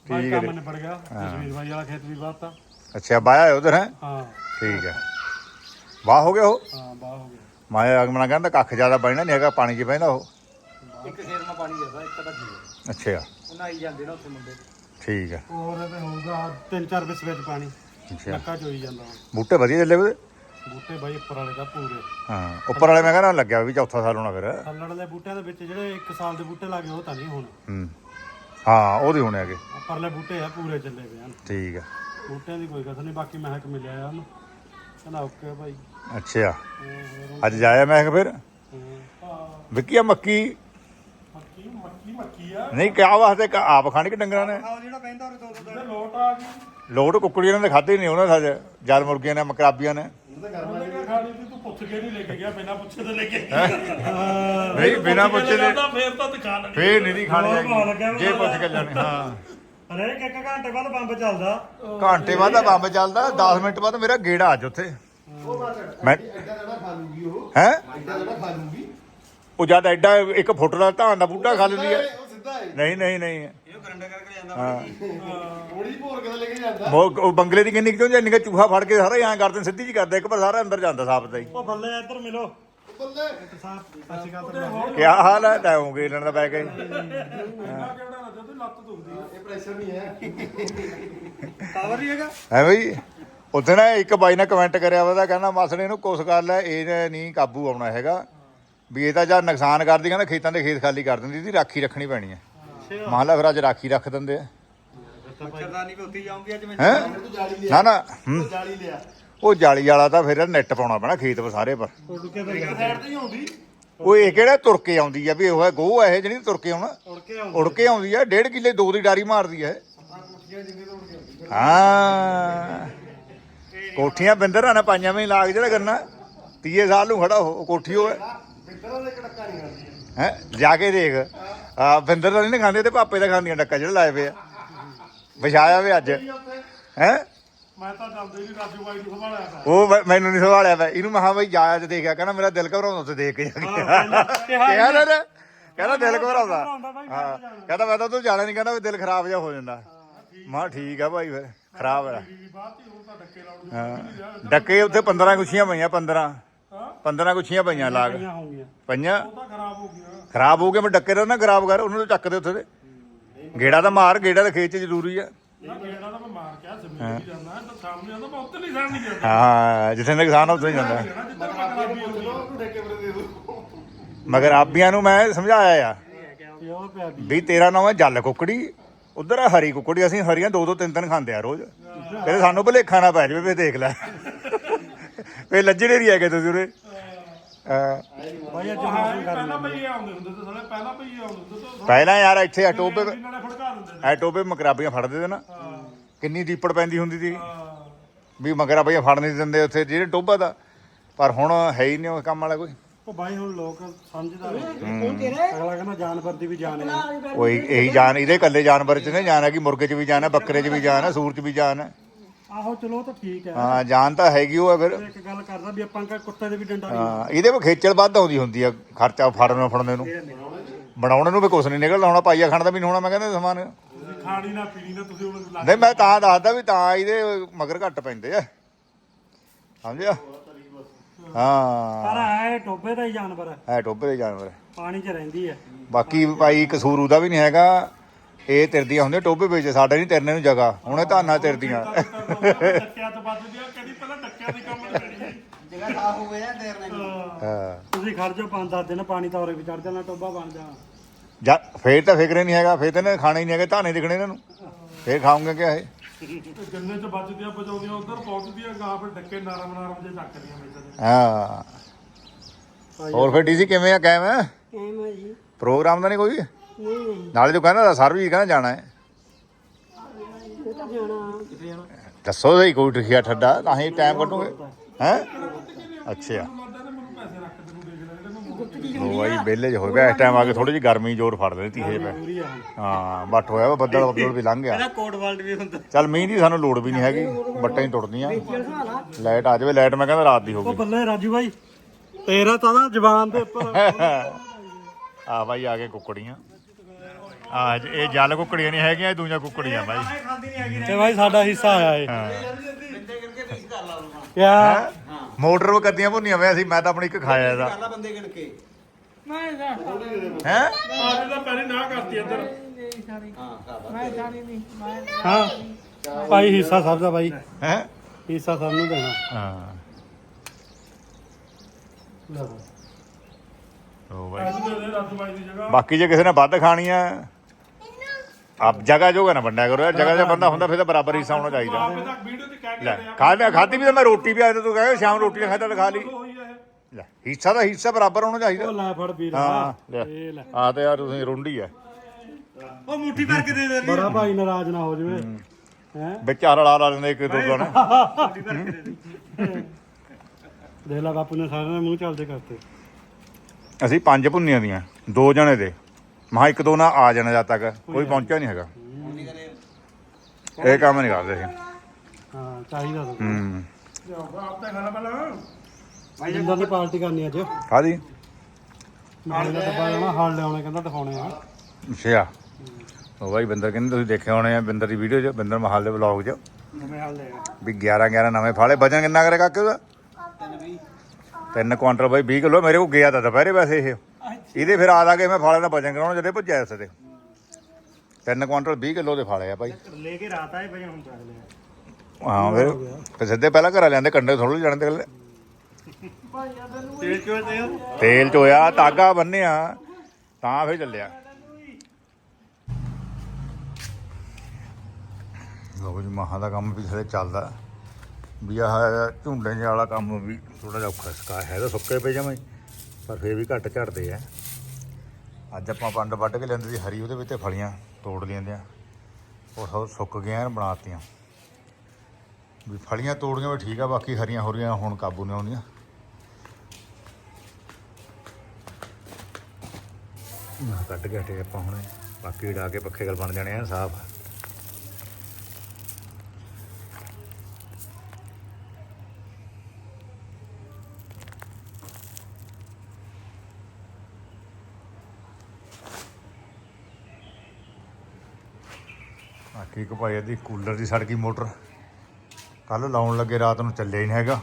Speaker 2: ਭਾਈ
Speaker 1: ਠੀਕ ਹੈ।
Speaker 2: ਕੰਮ। ਨਿਬੜ ਗਿਆ। ਜਸਵੀਰ ਭਾਈ ਵਾਲਾ ਖੇਤ ਵੀ ਬਾਤਾ
Speaker 1: ਅੱਛਾ ਬਾਇਆ ਉਧਰ ਹੈ?
Speaker 2: ਹਾਂ।
Speaker 1: ਠੀਕ ਹੈ। ਵਾਹ ਹੋ ਗਿਆ ਉਹ?
Speaker 2: ਹਾਂ ਬਾਹ ਹੋ ਗਿਆ।
Speaker 1: ਮੈਂ ਅਗਮਣਾ ਕਹਿੰਦਾ ਕੱਖ ਜ਼ਿਆਦਾ ਪੈਣਾ ਨਹੀਂ ਹੈਗਾ ਪਾਣੀ 'ਚ ਪੈਂਦਾ ਉਹ।
Speaker 3: ਇੱਕ ਖੇਤ ਮਾ ਪਾਣੀ ਦੇਦਾ ਇੱਕ ਤਾਂ ਠੀਕ
Speaker 1: ਅੱਛਾ।
Speaker 3: ਉਹ ਨਹਾਈ ਜਾਂਦੇ ਨਾ ਉੱਥੇ ਮੁੰਡੇ।
Speaker 1: ਠੀਕ ਹੈ।
Speaker 2: ਹੋਰ ਤੇ ਹੋਊਗਾ ਤਿੰਨ ਚਾਰ ਬਿਸ ਵਿੱਚ ਪਾਣੀ
Speaker 1: ਅੱਛਾ।
Speaker 2: ਨੱਕਾ ਚੋਈ ਜਾਂਦਾ ਹੁਣ।
Speaker 1: ਬੂਟੇ ਵਧੀਆ ਚੱਲੇ ਉਹਦੇ?
Speaker 2: ਬੂਟੇ ਬਾਈ ਉੱਪਰ ਵਾਲੇ ਦਾ ਪੂਰੇ।
Speaker 1: ਹਾਂ ਉੱਪਰ ਵਾਲੇ ਮੈਂ ਕਹਿੰਦਾ ਲੱਗਿਆ ਵੀ ਚੌਥਾ ਸਾਲ ਹੋਣਾ ਫਿਰ।
Speaker 2: ਥੱਲੜ ਦੇ ਬੂਟਿਆਂ ਦੇ ਵਿੱਚ ਜਿਹੜੇ 1 ਸਾਲ ਦੇ ਬੂਟੇ ਲੱਗੇ ਉਹ ਤਾਂ ਨਹੀਂ ਹੁਣ।
Speaker 1: ਹੂੰ। ਹਾਂ ਉਹਦੇ ਹੋਣੇ ਹੈਗੇ।
Speaker 2: ਉੱਪਰਲੇ ਬੂਟੇ ਆ ਪੂਰੇ ਚੱਲੇ ਪਏ ਹਨ।
Speaker 1: ਠੀਕ ਹੈ।
Speaker 2: ਬੂਟਿਆਂ ਦੀ ਕੋਈ ਕਸਰ ਨਹੀਂ ਬਾਕੀ ਮਹਿਕ ਮਿਲਿਆ ਆ ਉਹਨੂੰ। ਕਹਿੰਦਾ ਓਕੇ ਭਾਈ।
Speaker 1: ਅੱਛਾ। ਅੱਜ ਜਾਇਆ ਮੈਂ ਕਿਹਾ ਫਿਰ ਵਿੱਕੀ ਆ ਮੱਕੀ?
Speaker 2: ਮੱਕੀ ਮੱਕੀ ਮੱਕੀ ਆ।
Speaker 1: ਨਹੀਂ ਕਿਆ ਵਾਸਤੇ? ਕ- ਆਪ ਖਾਣੀ ਕਿ ਡੰਗਰਾਂ ਨੇ?
Speaker 3: ਆਹ ਜਿਹੜਾ ਕਹਿੰਦਾ ਉਹ ਦੋ ਦੋ
Speaker 2: ਲੋਟ ਆ ਗਈ।
Speaker 1: ਲੋਟ ਕੁੱਕੜੀਆਂ ਨੇ ਖਾਦੇ ਨਹੀਂ ਉਹਨਾਂ ਸੱਜ ਜਲ ਮੁਰਗੀਆਂ ਨੇ ਮਕਰਾਬੀਆਂ ਨੇ।
Speaker 2: ਉਹਨੇ ਕਿਹਾ ਖਾਣੀ ਸੀ ਤੂੰ ਪੁੱਛ ਕੇ ਨਹੀਂ ਲੈ ਕੇ ਗਿਆ ਬਿਨਾਂ ਪੁੱਛੇ ਤੇ ਲੈ ਕੇ
Speaker 1: ਨਹੀਂ, ਬਿਨਾਂ ਪੁੱਛੇ ਤੇ-
Speaker 2: ਫੇਰ ਤਾਂ ਦਿਖਾ ਲੈਣੀ।
Speaker 1: ਫੇਰ ਨਹੀਂ ਦੀ ਖਾਣੀ ਹੈਗੀ। ਜੇ ਪੁੱਛ ਕੇ ਲੈਣੇ ਹਾਂ।
Speaker 2: ਹਰੇਕ ਇੱਕ ਘੰਟੇ ਬਾਅਦ ਬੰਬ ਚੱਲਦਾ।
Speaker 1: ਘੰਟੇ ਬਾਅਦ ਦਾ ਬੰਬ ਚੱਲਦਾ 10 ਮਿੰਟ ਬਾਅਦ ਮੇਰਾ ਗੇੜਾ ਅੱਜ ਉੱਥੇ। ਮੈਂ
Speaker 3: ਐਡਾ ਜਣਾ ਖਾ ਲੂਗੀ ਉਹ
Speaker 1: ਹੈ?
Speaker 3: ਐਡਾ ਜਣਾ ਖਾ ਲੂਗੀ
Speaker 1: ਉਹ ਜਦ ਐਡਾ ਇੱਕ ਫੁੱਟ ਦਾ ਧਾਨ ਦਾ ਬੂਟਾ ਖਾ ਲੈਂਦੀ ਹੈ
Speaker 3: ਉਹ ਸਿੱਧਾ ਹੈ
Speaker 1: ਨਹੀਂ ਨਹੀਂ ਨਹੀਂ।
Speaker 3: ਇਹਨੂੰ ਕਰੰਡਾ ਕਰਕੇ ਜਾਂਦਾ
Speaker 1: ਹਾਂ।
Speaker 3: ਥੋੜੀ ਭੋਰ ਕੇ ਲੈ ਕੇ ਜਾਂਦਾ
Speaker 1: ਉਹ ਉਹ ਬੰਗਲੇ ਦੀ ਕਿੰਨੀ ਕਿਉਂ ਜਿੰਨੀ ਕੁ ਚੂਹਾ ਫੜ ਕੇ ਸਾਰਾ ਐਂ ਕਰਦੇ ਸਿੱਧੀ ਜੀ ਕਰਦੇ ਇੱਕ ਵਾਰ ਸਾਰਾ ਅੰਦਰ ਜਾਂਦਾ ਸਾਫ਼ ਦਾ ਹੀ
Speaker 2: ਉਹ ਬੱਲੇ ਇੱਧਰ ਮਿਲੋ।
Speaker 3: ਬੱਲੇ।
Speaker 2: ਕਿਸਾਨ ਸੱਚੀ ਗੱਲ ਤਾਂ
Speaker 1: ਕੀ ਹਾਲ ਹੈ? ਗਏ ਲੈਣ ਦਾ ਬੈ ਕੇ।
Speaker 3: ਇਹ ਪ੍ਰੈਸ਼ਰ ਨਹੀਂ ਹੈ।
Speaker 2: ਕਾਵਰ ਹੀ ਹੈਗਾ।
Speaker 1: ਹੈ ਬਈ ਉੱਥੇ ਨਾ ਇੱਕ ਬਾਈ ਨੇ ਕਮੈਂਟ ਕਰਿਆ ਵਾ ਤਾਂ ਕਹਿੰਦਾ ਮਾਸੜੇ ਨੂੰ ਕੁਛ ਕਰ ਲੈ ਇਹ ਨਹੀਂ ਕਾਬੂ ਆਉਣਾ ਹੈਗਾ। ਵੀ ਇਹ ਤਾਂ ਜਾਂ ਨੁਕਸਾਨ ਕਰਦੀ ਕਹਿੰਦਾ ਖੇਤਾਂ ਦੇ ਖੇਤ ਖਾਲੀ ਕਰ ਦਿੰਦੀ ਸੀ ਰਾਖੀ ਰੱਖਣੀ ਪੈਣੀ ਹੈ। ਮੰਨ ਲਾ ਫਿਰ ਅੱਜ ਰਾਖੀ ਰੱਖ ਦਿੰਦੇ ਆ।
Speaker 3: ਮੱਛਰਦਾਨੀ ਵੀ ਉੱਥੇ ਹੀ ਜਾਉਂਗੀ ਅੱਜ ਮੈਂ
Speaker 1: ਹੈ?
Speaker 3: ਤੂੰ ਜਾਲੀ ਲਿਆ।
Speaker 1: ਨਾ ਨਾ ਹੂੰ।
Speaker 3: ਜਾਲੀ ਲਿਆ।
Speaker 1: ਉਹ ਜਾਲੀ ਵਾਲਾ ਤਾਂ ਫਿਰ ਨੈਟ ਪਾਉਣਾ ਪੈਣਾ ਖੇਤ ਪਰ। ਸਾਰੇ ਪਰ
Speaker 2: ਉੱਡ ਕੇ ਤਾਂ
Speaker 3: ਸਾਈਡ ਤੇ ਹੀ ਆਉਂਦੀ।
Speaker 1: ਉਹ ਇਹ ਕਿਹੜਾ ਤੁਰ ਕੇ ਆਉਂਦੀ ਆ ਵੀ ਉਹ ਹੈ ਗੋਹ ਹੈ ਇਹ ਜਿਹੜੀ ਤੁਰ ਕੇ ਆਉਣਾ।
Speaker 2: ਉੱਡ ਕੇ ਆਉਂਦਾ
Speaker 1: ਉੜ ਕੇ ਆਉਂਦੀ ਆ ਡੇਢ ਕਿੱਲੇ ਦੋ ਦੀ ਡਾਰੀ ਮਾਰਦੀ ਆ ਇਹ।
Speaker 3: ਕੋਠੀਆਂ ਜਿੰਨੇ ਤੋਂ ਉੜ ਕੇ ਆਉਂਦੀ
Speaker 1: ਹਾਂ। ਕੋਠੀਆਂ ਬਿੰਦਰਾਂ ਨੇ ਪਾਈਆਂ ਵੀ ਲਾਗ ਜਿਹੜਾ ਕਰਨਾ। 30 ਸਾਲ ਨੂੰ ਖੜਾ ਉਹ ਕੋਠੀ ਉਹ ਹੈ।
Speaker 3: ਬਿੰਦਰਾਂ ਦੇ ਕੜਕਾ ਨਹੀਂ ਕਰਦੀ
Speaker 1: ਹੈ? ਜਾ ਕੇ ਦੇਖ। ਆ ਬਿੰਦਰ ਦਾ ਨਹੀਂ ਖਾਂਦੇ ਤੇ ਪਾਪੇ ਦਾ ਖਾਂਦੀਆਂ ਡੱਕਾ ਜਿਹੜਾ ਲਾਏ ਪਏ ਆ। ਵਿਛਾਇਆ ਵੇ ਅੱਜ। ਹੈ?
Speaker 2: ਮੈਂ ਤਾਂ ਜਾਂਦੇ ਨਹੀਂ ਰਾਜੂ ਬਾਈ ਨੂੰ ਸੰਭਾਲਿਆ ਤਾ।
Speaker 1: ਉਹ ਮੈਨੂੰ ਨਹੀਂ ਸੰਭਾਲਿਆ ਵੇ ਇਹਨੂੰ ਮਹਾ ਬਈ ਜਾ ਅੱਜ ਦੇਖਿਆ ਕਹਿੰਦਾ ਮੇਰਾ ਦਿਲ ਘਬਰਾਉਂਦਾ ਉੱਥੇ ਦੇਖ ਕੇ ਜਾ ਕੇ। ਕਿਹਾ ਨਾ ਨਾ ਕਹਿੰਦਾ ਦਿਲ ਘਬਰਾਉਂਦਾ। ਹਾਂ। ਕਹਿੰਦਾ ਮੈਂ ਤਾਂ ਤੂੰ ਜਾਣਾ ਨਹੀਂ ਕਹਿੰਦਾ ਵੀ ਦਿਲ ਖਰਾਬ ਜਿਹਾ ਹੋ ਜਾਂਦਾ। ਮਾ ਠੀਕ ਆ ਭਾਈ ਫਿਰ ਖਰਾਬ ਹੀ।
Speaker 2: ਤਾਂ ਡੱਕੇ
Speaker 1: ਉੱਥੇ 15 ਗੁੱਛੀਆਂ ਪਈਆਂ 15 15 ਗੁੱਛੀਆਂ ਪਈਆਂ ਲਾਗ। ਪਈਆਂ
Speaker 2: ਤਾਂ ਖਰਾਬ ਹੋ ਗਿਆ
Speaker 1: ਖਰਾਬ ਹੋ ਗਏ ਮੈਂ ਡੱਕੇ ਦਾ ਨਾ ਖਰਾਬ ਕਰ ਉਹਨੂੰ ਤਾਂ ਚੱਕ ਦੇ ਉੱਥੇ ਦੇ ਗੇੜਾ ਤਾਂ ਮਾਰ ਗੇੜਾ ਤਾਂ ਖੇਤ 'ਚ ਜ਼ਰੂਰੀ ਆ।
Speaker 2: ਨਾ ਗੇੜਾ ਤਾਂ ਮੈਂ ਮਾਰ ਕੇ ਆ ਜ਼ਮੀਨ ਵੀ ਜਾਂਦਾ ਤਾਂ ਸਾਹਮਣੇ ਆਉਂਦਾ ਮੈਂ ਉੱਤੇ ਨਹੀਂ ਸਾਹਮਣੇ ਜਾਂਦਾ।
Speaker 1: ਹਾਂ ਜਿੱਥੇ ਨੁਕਸਾਨ ਉੱਥੇ ਹੀ ਜਾਂਦਾ।
Speaker 2: ਮੈਂ ਹੋ
Speaker 1: ਮਗਰ ਆਬੀਆਂ ਨੂੰ ਮੈਂ ਸਮਝਾਇਆ ਆ
Speaker 2: ਵੀ।
Speaker 1: ਤੇਰਾ ਨਾਮ ਹੈ ਜਲ ਕੁੱਕੜੀ ਉਧਰ ਆ ਹਰੀ ਕੁੱਕੜੀ ਅਸੀਂ ਹਰੀਆਂ ਦੋ ਦੋ ਤਿੰਨ ਤਿੰਨ ਖਾਂਦੇ ਆ ਰੋਜ਼। ਕਹਿੰਦੇ ਸਾਨੂੰ ਭੁਲੇਖਾ ਨਾ ਪੈ ਜਾਵੇ ਵੀ ਦੇਖ ਲੈ। ਵੇ ਲੱਜੜੇ ਨਹੀਂ ਹੈਗੇ ਤੁਸੀਂ ਉਰੇ? ਹਾਂ।
Speaker 2: ਬਾਈ ਅੱਜ ਮੌਸਮ ਪਹਿਲਾਂ ਭਈਏ ਆਉਂਦੇ ਹੁੰਦੇ ਤੇ ਸਾਲੇ ਪਹਿਲਾਂ ਭਈਏ ਆਉਂਦੇ ਹੁੰਦੇ ਤੇ
Speaker 1: ਪਹਿਲਾਂ ਯਾਰ ਇੱਥੇ ਆ ਟੋਬੇ
Speaker 2: ਫੜਕਾ ਦਿੰਦੇ
Speaker 1: ਐ ਟੋਬੇ ਮਕਰਾਬੀਆਂ ਫੜਦੇ ਤੇ ਨਾ। ਕਿੰਨੀ ਦੀਪੜ ਪੈਂਦੀ ਹੁੰਦੀ ਸੀ। ਵੀ ਮਕਰਾਬੀਆਂ ਫੜ ਨਹੀਂ ਦਿੰਦੇ ਉੱਥੇ ਜਿਹੜੇ ਟੋਬਾ ਦਾ। ਪਰ ਹੁਣ ਹੈ ਹੀ ਨਹੀਂ ਉਹ ਕੰਮ ਵਾਲਾ ਕੋਈ।
Speaker 2: ਉਹ ਬਾਈ ਹੁਣ ਲੋਕ ਸਮਝਦਾ ਨਹੀਂ ਅਗਲਾ ਕਹਿੰਦਾ ਜਾਨਵਰ ਦੀ ਵੀ ਜਾਨ ਹੈ।
Speaker 1: ਕੋਈ ਇਹੀ ਜਾਨ ਇਹਦੇ ਇਕੱਲੇ ਜਾਨਵਰ ਚ ਨਹੀਂ ਜਾਨ ਹੈ ਕਿ ਮੁਰਗੇ ਚ ਵੀ ਜਾਨ ਹੈ ਬੱਕਰੇ ਚ ਵੀ ਜਾਨ ਹੈ ਸੂਰ ਚ ਵੀ ਜਾਨ ਹੈ
Speaker 2: ਆਹੋ ਚਲੋ ਉਹ ਤਾਂ ਠੀਕ ਹੈ।
Speaker 1: ਹਾਂ ਜਾਨ ਤਾਂ ਹੈਗੀ ਉਹ ਹੈ ਫਿਰ।
Speaker 2: ਇੱਕ ਗੱਲ ਕਰਦਾ ਵੀ ਆਪਾਂ ਕਾ ਕੁੱਤੇ ਦੇ ਵੀ ਡੰਡਾ ਨਹੀਂ
Speaker 1: ਹਾਂ ਇਹਦੇ ਵਿੱਚ ਖੇਚਲ ਵੱਧ ਆਉਂਦੀ ਹੁੰਦੀ ਆ ਖਰਚਾ ਫੜਨ ਫੜਨੇ ਨੂੰ। ਬਣਾਉਣ ਨੂੰ ਵੀ ਕੁਛ ਨਹੀਂ ਨਿਕਲਦਾ ਹੋਣਾ ਪਾਈਆ ਖਾਣ ਦਾ ਵੀ ਨਹੀਂ ਹੋਣਾ ਮੈਂ ਕਹਿੰਦਾ ਸਮਾਨ।
Speaker 2: ਤੁਸੀਂ ਖਾਣੀ ਨਾ ਪੀਣੀ ਨਾ ਤੁਸੀਂ ਲੱਗ
Speaker 1: ਨਹੀਂ ਮੈਂ ਤਾਂ ਦੱਸਦਾ ਵੀ ਤਾਂ ਇਹਦੇ ਮਗਰ ਘੱਟ ਪੈਂਦੇ ਆ। ਸਮਝਿਆ? ਹਾਂ।
Speaker 2: ਪਰ ਹੈ ਟੋਬੇ ਦਾ ਹੀ ਜਾਨਵਰ ਹੈ।
Speaker 1: ਹੈ ਟੋਬੇ ਦੇ ਜਾਨਵਰ
Speaker 2: ਪਾਣੀ 'ਚ ਰਹਿੰਦੀ ਹੈ।
Speaker 1: ਬਾਕੀ ਭਾਈ ਕਸੂਰ ਉਹਦਾ ਵੀ ਨਹੀਂ ਹੈਗਾ। ਇਹ ਤਿਰਦੀਆਂ ਹੁੰਦੀਆਂ ਟੋਬੇ ਵਿੱਚ ਸਾਡੇ ਨਹੀਂ ਤਿਰਨੇ ਨੂੰ ਜਗ੍ਹਾ। ਹੁਣੇ ਧਾਨਾਂ ਤਿਰਦੀਆਂ
Speaker 2: ਡੱਕਿਆਂ ਤੋਂ ਵੱਧ ਦਿਆ ਕਿਹੜੀ ਪਹਿਲਾਂ ਡੱਕਿਆਂ ਦੀ ਕੰਮ ਕਰੀ
Speaker 3: ਜਗ੍ਹਾ ਸਾਫ਼ ਹੋ ਗਈ ਨਾ ਤੇਰਨੇ ਨੂੰ
Speaker 1: ਹਾਂ।
Speaker 2: ਤੁਸੀਂ ਖੜ ਜਾਓ ਪੰਜ ਦਸ ਦਿਨ ਪਾਣੀ ਤਾਂ ਉਰੇ ਵੀ ਚੜ ਜਾਣਾ ਟੋਬਾ ਬਣ ਜਾਣਾ।
Speaker 1: ਜਾਂ ਫੇਰ ਤਾਂ ਫਿਕਰ ਨਹੀਂ ਹੈਗਾ ਫੇਰ ਤਾਂ ਇਹਨੇ ਖਾਣਾ ਹੀ ਨਹੀਂ ਹੈਗਾ ਧਾਨੇ ਦਿਖਣੇ ਇਹਨਾਂ ਨੂੰ। ਫੇਰ ਖਾਉਂਗੇ ਕਿਆ ਇਹ?
Speaker 2: ਤੇ ਗੰਨੇ 'ਚ ਵੱਜਦੀਆਂ ਬਜਾਉਂਦੀਆਂ ਉਧਰ ਪਹੁੰਚਦੀਆਂ ਗਾਂ ਫਿਰ ਡੱਕੇ ਨਰਮ ਨਰਮ ਜੇ ਚੱਕਦੀਆਂ ਵਿੱਚ
Speaker 1: ਹਾਂ। ਹੋਰ ਫਿਰ ਡੀਸੀ ਕਿਵੇਂ ਆ ਕਾਇਮ ਹੈ?
Speaker 4: ਹੈ ਜੀ।
Speaker 1: ਪ੍ਰੋਗਰਾਮ ਦਾ ਨਹੀਂ ਕੋਈ?
Speaker 4: ਨਹੀਂ ਨਹੀਂ
Speaker 1: ਨਾਲੇ ਜੋ ਕਹਿੰਦਾ ਸਰ ਵੀ ਕਹਿੰਦਾ ਜਾਣਾ ਹੈ।
Speaker 4: ਉਹ ਤਾਂ ਜਾਣਾ
Speaker 1: ਦੱਸੋ ਸਹੀ ਕੋਈ ਠਿਆ ਠੱਡਾ ਤਾਂ ਹੀ ਟਾਈਮ ਕੱਢੋਗੇ। ਹੈ? ਅੱਛਾ।
Speaker 2: ਲੱਗਦਾ ਤੇ ਮੈਨੂੰ ਪੈਸੇ ਰੱਖ ਦੇ ਨੂੰ ਦੇਖ ਲੈ ਜਿਹੜੇ ਮੈਂ
Speaker 4: ਗੁੱਟ ਦੀ
Speaker 1: ਲੋ ਬਾਈ ਵਿਹਲੇ 'ਚ ਹੋ ਗਿਆ ਇਸ ਟਾਈਮ ਆ ਕੇ ਥੋੜੀ ਜਿਹੀ ਗਰਮੀ ਜ਼ੋਰ ਫੜ ਲੈਤੀ ਹੈ ਪੈ। ਹਾਂ ਬੱਟ ਹੋਇਆ ਵਾ ਬੱਦਲ ਬੱਦਲ ਵੀ ਲੰਘ ਗਿਆ।
Speaker 3: ਕੋਟ ਵਰਲਡ ਵੀ ਹੁੰਦਾ।
Speaker 1: ਚੱਲ ਮੀਂਹ ਦੀ ਸਾਨੂੰ ਲੋੜ ਵੀ ਨਹੀਂ ਹੈਗੀ ਬੱਟਾਂ ਹੀ ਟੁੱਟਦੀਆਂ ਲਾਈਟ ਆ ਜਾਵੇ ਲਾਈਟ ਮੈਂ ਕਹਿੰਦਾ ਰਾਤ ਦੀ
Speaker 2: ਉਹ
Speaker 1: ਹੋਊਗੀ
Speaker 2: ਬੱਲੇ ਰਾਜੂ ਭਾਈ ਤੇਰਾ ਤਾਂ ਨਾ ਜ਼ਬਾਨ ਦੇ ਉੱਪਰ
Speaker 1: ਆ ਬਾਈ ਆ ਗਏ ਕੁੱਕੜੀਆਂ। ਆ ਇਹ ਜਲ ਕੁੱਕੜੀਆਂ ਨਹੀਂ ਹੈਗੀਆਂ ਇਹ ਦੂਜੀਆਂ ਕੁੱਕੜੀਆਂ ਬਾਈ।
Speaker 2: ਤੇ ਭਾਈ ਸਾਡਾ ਹਿੱਸਾ ਆਇਆ ਏ
Speaker 1: ਹਾਂ।
Speaker 3: ਬੰਦੇ ਕਰਕੇ ਪੀਸ ਕਰ ਲਾ ਉਹਨੂੰ
Speaker 2: ਕਿਆ?
Speaker 1: ਮੋਟਰ ਉਹ ਕੱਦੀਆਂ ਭੁੰਨੀਆਂ ਵੇ ਅਸੀਂ ਮੈਂ ਤਾਂ ਆਪਣੀ ਇੱਕ ਖਾਇਆ ਇਹਦਾ।
Speaker 3: ਬੰਦੇ ਗਿਣ ਕੇ।
Speaker 1: ਹੈ?
Speaker 2: ਆਰੇ ਦਾ ਪਹਿਲੇ ਨਾ ਕਰਤੀ ਅੰਦਰ
Speaker 3: ਹਾਂ ਖਾ
Speaker 2: ਹਾਂ। ਭਾਈ ਹਿੱਸਾ ਸਭ ਦਾ ਭਾਈ
Speaker 1: ਹੈ?
Speaker 2: ਹਿੱਸਾ ਸਭ ਨੂੰ ਦੇਣਾ।
Speaker 1: ਹਾਂ। ਬਾਈ। ਬਾਕੀ ਜੇ ਕਿਸੇ ਨੇ ਵੱਧ ਖਾਣੀ ਆ ਆਪ ਜਗ੍ਹਾ ਜੋਗਾ ਨਾ ਵੰਡਿਆ ਕਰੋ ਯਾਰ ਜਗ੍ਹਾ ਜੇ ਬੰਦਾ ਹੁੰਦਾ ਫਿਰ ਤਾਂ ਬਰਾਬਰ ਹਿੱਸਾ ਹੋਣਾ ਚਾਹੀਦਾ।
Speaker 2: ਆਪੇ ਤੱਕ ਵੀਡੀਓ ਤੇ ਕਹਿ ਕੇ
Speaker 1: ਲੈ ਖਾ ਲਿਆ ਖਾਦੀ ਵੀ ਤਾਂ ਮੈਂ ਰੋਟੀ ਵੀ ਆਇਆ ਤੂੰ ਕਹੇ ਸ਼ਾਮ ਰੋਟੀ ਨਾ ਖਾਦਾ ਤਾਂ ਖਾ ਲਈ। ਲੈ ਹਿੱਸਾ ਦਾ ਹਿੱਸਾ ਬਰਾਬਰ ਹੋਣਾ
Speaker 2: ਉਹ
Speaker 1: ਚਾਹੀਦਾ
Speaker 2: ਲੈ ਫੜ ਵੀਰ
Speaker 1: ਹਾਂ ਲੈ।
Speaker 2: ਇਹ ਲੈ।
Speaker 1: ਆ ਤੇ ਯਾਰ ਤੁਸੀਂ ਰੁੰਡੀ ਆ।
Speaker 3: ਉਹ ਮੁੱਠੀ ਭਰ ਕੇ ਦੇ ਦੇ
Speaker 2: ਬੜਾ ਭਾਈ ਨਾਰਾਜ਼ ਨਾ ਹੋ ਜਵੇ। ਹੈ।
Speaker 1: ਵਿੱਚ ਆਰ ਲਾ ਲਾ ਲੈਂਦੇ ਇੱਕ ਦੋ ਦੋ ਨੇ
Speaker 2: ਦੇਖ ਲਾ ਬਾਪੂ ਨੇ ਸਾਰਿਆਂ ਦੇ ਮੂੰਹ ਚੱਲਦੇ ਕਰਤੇ।
Speaker 1: ਅਸੀਂ ਪੰਜ ਭੁੰਨੀਆਂ ਦੀਆਂ ਦੋ ਜਣੇ ਦੇ। ਮਹਾ ਇੱਕ ਦੋ ਨਾ ਆ ਜਾਣਾ ਜਦ ਤੱਕ। ਕੋਈ ਪਹੁੰਚਿਆ ਨਹੀਂ ਹੈਗਾ। ਇਹ ਕੰਮ ਨਹੀਂ ਕਰਦੇ
Speaker 2: ਹਾਂ ਚਾਹੀਦਾ ਤਾਂ।
Speaker 1: ਹੂੰ।
Speaker 2: ਆਪ ਤਾਂ ਖਾਣਾ ਪਹਿਲਾਂ ਜਿੰਦਾਂ ਦੀ ਪਾਰਟੀ ਕਰਨੀ ਅੱਜ।
Speaker 1: ਕਾਦੀ
Speaker 2: ਮਾਲੇ ਦਾ ਡੱਬਾ ਲੈਣਾ ਹਾਲ ਲਿਆਉਣੇ ਕਹਿੰਦਾ ਦਿਖਾਉਣੇ ਆ।
Speaker 1: ਅੱਛਾ। ਉਹ ਬਾਈ ਬਿੰਦਰ ਕਹਿੰਦੇ ਤੁਸੀਂ ਦੇਖੇ ਹੋਣੇ ਆ ਬਿੰਦਰ ਦੀ ਵੀਡੀਓ 'ਚ ਬਿੰਦਰ ਮਹਾਲ ਦੇ ਵਲੌਗ 'ਚ।
Speaker 2: ਨਵੇਂ ਹਾਲ ਲੈਣਾ
Speaker 1: ਵੀ 11 11 ਨਵੇਂ ਫਾਲੇ। ਵਜਨ ਕਿੰਨਾ ਕਰੇ ਕਾਕੇ ਉਹਦਾ? ਤਿੰਨ ਕੁਆਂਟਲ ਬਾਈ 20 ਕਿਲੋ। ਮੇਰੇ ਕੋਲ ਗਿਆ ਤਾਂ ਦੁਪਹਿਰੇ ਵੈਸੇ ਇਹ। ਇਹਦੇ ਫਿਰ ਆ ਦਾ ਕੇ ਮੈਂ ਫਾਲੇ ਦਾ ਵਜਨ ਕਰਾਉਣ ਜਦੇ ਭੁੱਜਿਆ ਇਸ ਤੇ। ਤਿੰਨ ਕੁਆਂਟਲ 20 ਕਿਲੋ ਦੇ ਫਾਲੇ ਆ ਭਾਈ
Speaker 2: ਲੈ ਕੇ ਰਾਤ ਆਏ ਚੱਕ ਲਿਆ।
Speaker 1: ਹਾਂ ਫਿਰ ਫਿਰ ਸਿੱਧੇ ਪਹਿਲਾਂ ਘਰ ਲੈਂਦੇ ਕੰਡੇ ਥੋੜੇ ਜਾਣ ਤੇ
Speaker 2: ਤੇਲ
Speaker 1: ਤੇਲ? ਚੋਇਆ ਤਾਗਾ ਬੰਨਿਆ ਤਾਂ ਫਿਰ ਚੱਲਿਆ। ਲੋ ਜੀ ਮਹਾਂ ਦਾ ਕੰਮ ਵੀ ਚੱਲਦਾ। ਵੀ ਆਹ ਝੁੰਡੇ ਵਾਲਾ ਕੰਮ ਵੀ ਥੋੜਾ ਜਿਹਾ ਔਖਾ ਸਕਾ ਹੈ ਤਾਂ ਸੁੱਕੇ ਪਏ ਜਮਾਂ ਪਰ ਫੇਰ ਵੀ ਘੱਟ ਝੜਦੇ ਆ। ਅੱਜ ਆਪਾਂ ਪੰਡ ਵੱਢ ਕੇ ਲੈਂਦੇ ਸੀ ਹਰੀ, ਉਹਦੇ ਵਿੱਚ ਤੇ ਫਲੀਆਂ ਤੋੜ ਲੈਂਦੇ ਆ। ਉਹ ਸਭ ਸੁੱਕ ਗਈਆਂ ਐਨ ਬਣਾਤੀਆਂ ਵੀ ਫਲੀਆਂ ਤੋੜੀਆਂ ਵੀ ਠੀਕ ਆ, ਬਾਕੀ ਹਰੀਆਂ ਹੋ ਹੁਣ ਕਾਬੂ ਨਹੀਂ ਆਉਂਦੀਆਂ ਨਾ ਕੱਢ ਕੇ ਹਟੇ ਆਪਾਂ ਹੁਣੇ। ਬਾਕੀ ਡਾ ਕੇ ਪੱਖੇ ਗਲ ਬਣ ਜਾਣੇ ਆ, ਸਾਫ਼। ਠੀਕ ਭਾਈ, ਇਹਦੀ ਕੂਲਰ ਦੀ ਸੜ ਗਈ ਮੋਟਰ। ਕੱਲ ਲਾਉਣ ਲੱਗੇ, ਰਾਤ ਨੂੰ ਚੱਲਿਆ ਹੀ ਨਹੀਂ ਹੈਗਾ।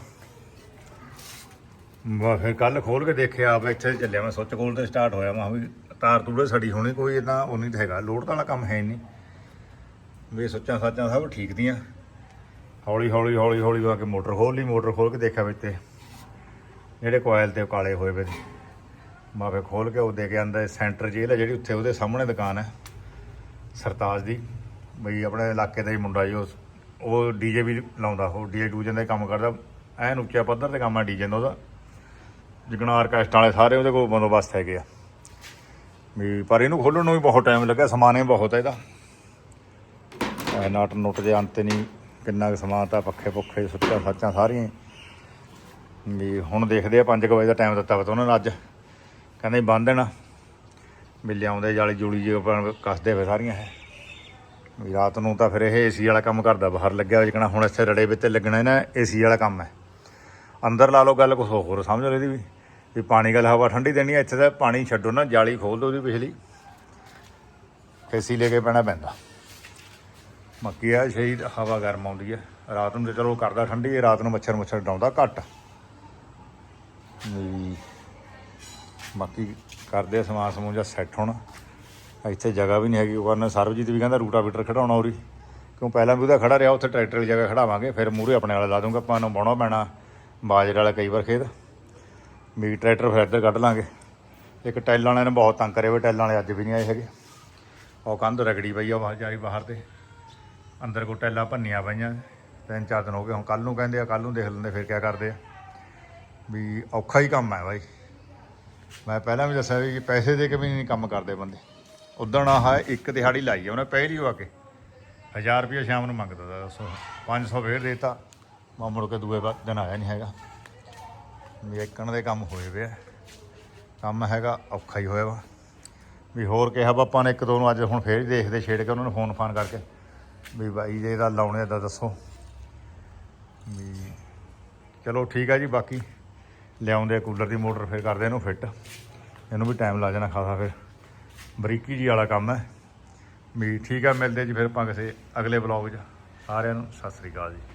Speaker 1: ਮੈਂ ਫਿਰ ਕੱਲ ਖੋਲ ਕੇ ਦੇਖਿਆ, ਆਪ ਇੱਥੇ ਚੱਲਿਆ ਮੈਂ, ਸੁੱਚ ਕੋਲ ਤੇ ਸਟਾਰਟ ਹੋਇਆ ਮੈਂ, ਵੀ ਤਾਰ ਤੂੜੇ ਸੜੀ ਹੋਣੀ, ਕੋਈ ਇਦਾਂ ਉਹ ਨਹੀਂ ਤਾਂ ਹੈਗਾ ਲੋਡ ਵਾਲਾ ਕੰਮ ਹੈ ਨਹੀਂ। ਵੀ ਸੁੱਚਾਂ ਸਾਚਾਂ ਸਭ ਠੀਕ ਦੀਆਂ। ਹੌਲੀ ਹੌਲੀ ਹੌਲੀ ਹੌਲੀ ਆ ਕੇ ਮੋਟਰ ਖੋਲ ਲਈ, ਮੋਟਰ ਖੋਲ ਕੇ ਦੇਖਿਆ ਵਿੱਚ ਤੇ ਜਿਹੜੇ ਕੋਇਲ ਤੇ ਕਾਲੇ ਹੋਏ ਵੇ ਮੈਂ ਫਿਰ ਖੋਲ ਕੇ ਉਹ ਦੇ ਕੇ ਆਂਦਾ ਸੈਂਟਰ ਜੇਲ੍ਹ ਹੈ ਜਿਹੜੀ ਉੱਥੇ ਉਹਦੇ ਸਾਹਮਣੇ ਦੁਕਾਨ ਹੈ, ਸਰਤਾਜ ਦੀ। ਬਈ ਆਪਣੇ ਇਲਾਕੇ ਦਾ ਹੀ ਮੁੰਡਾ ਜੀ ਉਹ ਉਹ ਡੀਜੇ ਵੀ ਲਾਉਂਦਾ, ਉਹ ਡੀਜੇ ਡੂਜਨ ਦਾ ਹੀ ਕੰਮ ਕਰਦਾ। ਐਨ ਉੱਚਾ ਪੱਧਰ ਤੇ ਕੰਮ ਆ ਡੀਜੇ ਦਾ ਉਹਦਾ। ਜਿਗਣਾ ਆਰਕੈਸਟਰਾ ਵਾਲੇ ਸਾਰੇ ਉਹਦੇ ਕੋਲ ਬੰਦੋਬਸਤ ਹੈਗੇ ਆ। ਵੀ ਪਰ ਇਹਨੂੰ ਖੋਲਣ ਨੂੰ ਵੀ ਬਹੁਤ ਟਾਈਮ ਲੱਗਾ ਸਮਾਨ ਹੀ ਬਹੁਤ ਹੈ ਇਹਦਾ। ਐ ਨਾਟ ਨੁੱਟ ਦੇ ਅੰਤ ਨਹੀਂ, ਕਿੰਨਾ ਕੁ ਸਮਾਨ ਤਾਂ ਪੱਖੇ ਪੁੱਖੇ, ਸੁੱਚਾਂ ਸਾਚਾਂ ਸਾਰੀਆਂ ਵੀ ਹੁਣ ਦੇਖਦੇ ਆ 5 ਵਜੇ ਦਾ ਟਾਈਮ ਦਿੱਤਾ ਵਾ ਤਾਂ ਉਹਨਾਂ ਨੇ ਅੱਜ। ਕਹਿੰਦੇ ਬੰਦ ਦੇਣਾ ਵੀ ਲਿਆਉਂਦੇ ਜਾਲੀ ਜੂਲੀ ਜੇ ਆਪਾਂ ਕੱਸਦੇ ਵੇ ਸਾਰੀਆਂ ਹੈ ਵੀ ਰਾਤ ਨੂੰ ਤਾਂ ਫਿਰ ਇਹ ਏਸੀ ਵਾਲਾ ਕੰਮ ਕਰਦਾ, ਬਾਹਰ ਲੱਗਿਆ ਹੋਇਆ ਜਿਕਣਾ ਹੁਣ ਇੱਥੇ ਰੜੇ ਵਿੱਚ ਤੇ ਲੱਗਣਾ ਨਾ, ਏਸੀ ਵਾਲਾ ਕੰਮ ਹੈ। ਅੰਦਰ ਲਾ ਲਓ ਗੱਲ ਕੁਛ ਹੋਰ, ਸਮਝ ਲਓ ਇਹਦੀ ਵੀ? ਵੀ ਪਾਣੀ ਗੱਲ ਹਵਾ ਠੰਡੀ ਦੇਣੀ ਹੈ ਇੱਥੇ ਤਾਂ ਪਾਣੀ ਛੱਡੋ ਨਾ, ਜਾਲੀ ਖੋਲ ਦਿਓ ਉਹਦੀ ਪਿਛਲੀ। ਏਸੀ ਲੈ ਕੇ ਪੈਣਾ ਪੈਂਦਾ। ਮੱਕੀ ਆ ਸ਼ਹੀਦ ਹਵਾ ਗਰਮ ਆਉਂਦੀ ਹੈ ਰਾਤ ਨੂੰ ਤੇ ਚਲੋ ਕਰਦਾ ਠੰਡੀ ਹੈ ਰਾਤ ਨੂੰ ਮੱਛਰ ਮੁੱਛਰ ਡਾਉਂਦਾ ਘੱਟ। ਵੀ ਬਾਕੀ ਕਰਦੇ ਸਮਾਨ ਸਮੂਨ ਜਾਂ ਸੈੱਟ ਹੋਣਾ। ਇੱਥੇ ਜਗ੍ਹਾ ਵੀ ਨਹੀਂ ਹੈਗੀ, ਉਹ ਕਰਨਾ ਸਰਬਜੀਤ ਵੀ ਕਹਿੰਦਾ ਰੂਟਾਵੀਟਰ ਖੜਾਉਣਾ ਉਰੀ। ਕਿਉਂ ਪਹਿਲਾਂ ਵੀ ਉਹਦਾ ਖੜਾ ਰਿਹਾ, ਉੱਥੇ ਟਰੈਕਟਰ ਵਾਲੀ ਜਗ੍ਹਾ ਖੜਾਵਾਂਗੇ, ਫਿਰ ਮੂਹਰੇ ਆਪਣੇ ਵਾਲਾ ਲਾ ਦੂੰਗਾ ਆਪਾਂ ਨੂੰ ਬਾਉਣਾ ਪੈਣਾ ਬਾਜਰੇ ਵਾਲਾ ਕਈ ਵਾਰ ਖੇਤ। ਵੀ ਟਰੈਕਟਰ ਫਿਰ ਇੱਧਰ ਕੱਢ ਲਾਂਗੇ। ਇੱਕ ਟੈਲਾਂ ਵਾਲਿਆਂ ਨੇ ਬਹੁਤ ਤੰਗ ਕਰੇ ਹੋਏ ਟੈਲਾਂ ਵਾਲੇ ਅੱਜ ਵੀ ਨਹੀਂ ਆਏ ਹੈਗੇ। ਉਹ ਕੰਧ ਰਗੜੀ ਪਈ ਆ, ਬਾਹਰ ਜਾਈ ਬਾਹਰ ਤੇ। ਅੰਦਰ ਕੋ ਟੈਲਾਂ ਭੰਨੀਆਂ ਪਈਆਂ, ਤਿੰਨ ਚਾਰ ਦਿਨ ਹੋ ਗਏ, ਹੁਣ ਕੱਲ ਨੂੰ ਕਹਿੰਦੇ ਆ ਕੱਲ ਨੂੰ ਦੇਖ ਲੈਂਦੇ, ਫਿਰ ਕਿਆ ਕਰਦੇ ਆ। ਵੀ ਔਖਾ ਹੀ ਕੰਮ ਹੈ ਬਾਈ। ਮੈਂ ਪਹਿਲਾਂ ਵੀ ਦੱਸਿਆ ਵੀ ਪੈਸੇ ਦੇ ਕੇ ਵੀ ਨਹੀਂ ਕੰਮ ਕਰਦੇ ਬੰਦੇ। ਉਦਣ ਆਹ ਇੱਕ ਦਿਹਾੜੀ ਲਾਈ ਆ, ਉਹਨੇ ਪਹਿਲੀ ਉਹ ਆ ਕੇ। 1000 ਰੁਪਏ ਸ਼ਾਮ ਨੂੰ ਮੰਗਦਾ ਤਾ, ਦੱਸੋ। 500 ਫੇਰ ਦੇਤਾ। ਮੈਂ ਮੁੜ ਕੇ ਦੂਏ ਬਾ- ਦਿਨ ਆਇਆ ਨਹੀਂ ਹੈਗਾ। ਵੀ ਇੱਕਣ ਦੇ ਕੰਮ ਹੋਏ ਵੇ ਕੰਮ ਹੈਗਾ, ਔਖਾ ਹੀ ਹੋਇਆ ਵਾ। ਵੀ ਹੋਰ ਕਿਹਾ ਬਾਪਾ ਨੇ ਇੱਕ ਦੋ ਨੂੰ ਅੱਜ ਹੁਣ ਫੇਰ ਹੀ ਦੇਖਦੇ ਛੇੜ ਕੇ ਉਹਨਾਂ ਨੂੰ ਫੋਨ ਫਾਨ ਕਰਕੇ। ਵੀ ਬਾਈ ਜੇ ਇਹਦਾ ਲਾਉਣੇ ਦਾ ਦੱਸੋ। ਵੀ ਚਲੋ ਠੀਕ ਆ ਜੀ, ਬਾਕੀ ਲਿਆਉਂਦੇ ਕੂਲਰ ਦੀ ਮੋਟਰ, ਫਿਰ ਕਰਦੇ ਇਹਨੂੰ ਫਿੱਟ। ਇਹਨੂੰ ਵੀ ਟਾਈਮ ਲੱਗ ਜਾਣਾ ਖਾਸਾ ਫਿਰ। ਬਰੀਕੀ ਜੀ ਵਾਲਾ ਕੰਮ ਹੈ। ਵੀ ਠੀਕ ਆ ਮਿਲਦੇ ਜੀ ਫਿਰ ਆਪਾਂ ਕਿਸੇ ਅਗਲੇ ਬਲੌਗ 'ਚ। ਸਾਰਿਆਂ ਨੂੰ ਸਤਿ ਸ੍ਰੀ ਅਕਾਲ ਜੀ।